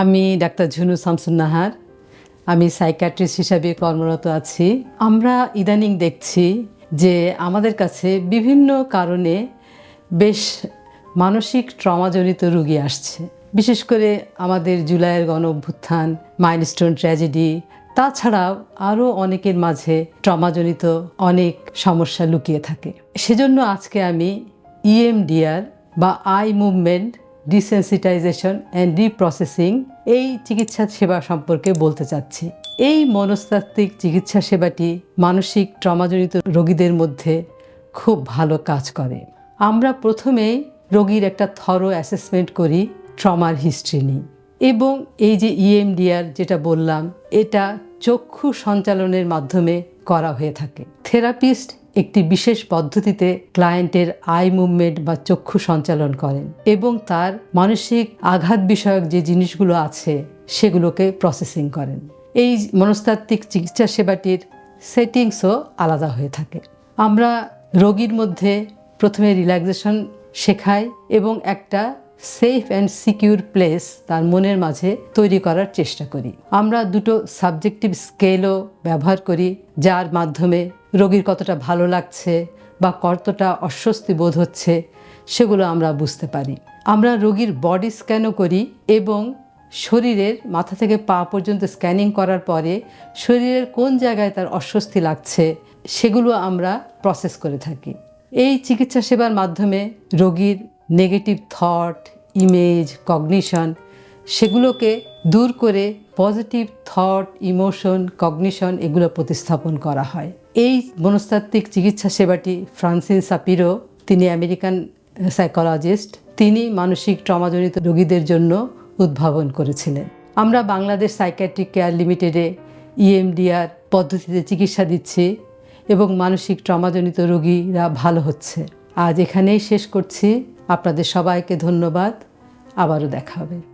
আমি ডাক্তার ঝুনু শামসুন নাহার আমি সাইকাট্রিস্ট হিসাবে কর্মরত আছি। আমরা ইদানিং দেখছি যে আমাদের কাছে বিভিন্ন কারণে বেশ মানসিক ট্রমাজনিত রুগী আসছে। বিশেষ করে আমাদের জুলাইয়ের গণ অভ্যুত্থান মাইলস্টোন ট্র্যাজেডি তাছাড়াও আরও অনেকের মাঝে ট্রমাজনিত অনেক সমস্যা লুকিয়ে থাকে। সেজন্য আজকে আমি ইএমডিআর বা eye movement desensitisation and reprocessing এই চিকিৎসা সেবা সম্পর্কে বলতে চাচ্ছি। এই মনস্তাত্ত্বিক চিকিৎসা সেবাটি মানসিক ট্রমাজনিত রোগীদের মধ্যে খুব ভালো কাজ করে। আমরা প্রথমেই রোগীর একটা থরো অ্যাসেসমেন্ট করি ট্রমার হিস্ট্রি নিই এবং এই যে E ইএমডিআর যেটা বললাম, এটা চক্ষু সঞ্চালনের মাধ্যমে করা হয়ে থাকে। থেরাপিস্ট একটি বিশেষ পদ্ধতিতে ক্লায়েন্টের আই মুভমেন্ট বা চক্ষু সঞ্চালন করেন এবং তার মানসিক আঘাত বিষয়ক যে জিনিসগুলো আছে সেগুলোকে প্রসেসিং করেন। এই মনস্তাত্ত্বিক চিকিৎসা সেবাটির সেটিংসও আলাদা হয়ে থাকে। আমরা রোগীর মধ্যে প্রথমে রিল্যাক্সেশন শেখাই এবং একটা সেফ অ্যান্ড সিকিউর প্লেস তার মনের মাঝে তৈরি করার চেষ্টা করি। আমরা দুটো সাবজেক্টিভ স্কেলও ব্যবহার করি, যার মাধ্যমে রোগীর কতটা ভালো লাগছে বা কতটা অস্বস্তি বোধ হচ্ছে, সেগুলো আমরা বুঝতে পারি। আমরা রোগীর বডি স্ক্যানও করি এবং শরীরের মাথা থেকে পা পর্যন্ত স্ক্যানিং করার পরে শরীরের কোন জায়গায় তার অস্বস্তি লাগছে, সেগুলো আমরা প্রসেস করে থাকি। এই চিকিৎসা সেবার মাধ্যমে রোগীর নেগেটিভ থট ইমেজ কগনিশন সেগুলোকে দূর করে পজিটিভ থট ইমোশন কগনিশন এগুলো প্রতিস্থাপন করা হয়। এই মনস্তাত্ত্বিক চিকিৎসা সেবাটি ফ্রান্সিন সাপিরো, তিনি আমেরিকান সাইকোলজিস্ট তিনি মানসিক ট্রমাজনিত রোগীদের জন্য উদ্ভাবন করেছিলেন। আমরা বাংলাদেশ সাইকিয়াট্রিক কেয়ার লিমিটেডে ইএমডিআর পদ্ধতিতে চিকিৎসা দিচ্ছি এবং মানসিক ট্রমাজনিত রোগীরা ভালো হচ্ছে। আজ এখানেই শেষ করছি। আপনাদের সবাইকে ধন্যবাদ। আবারও দেখা হবে।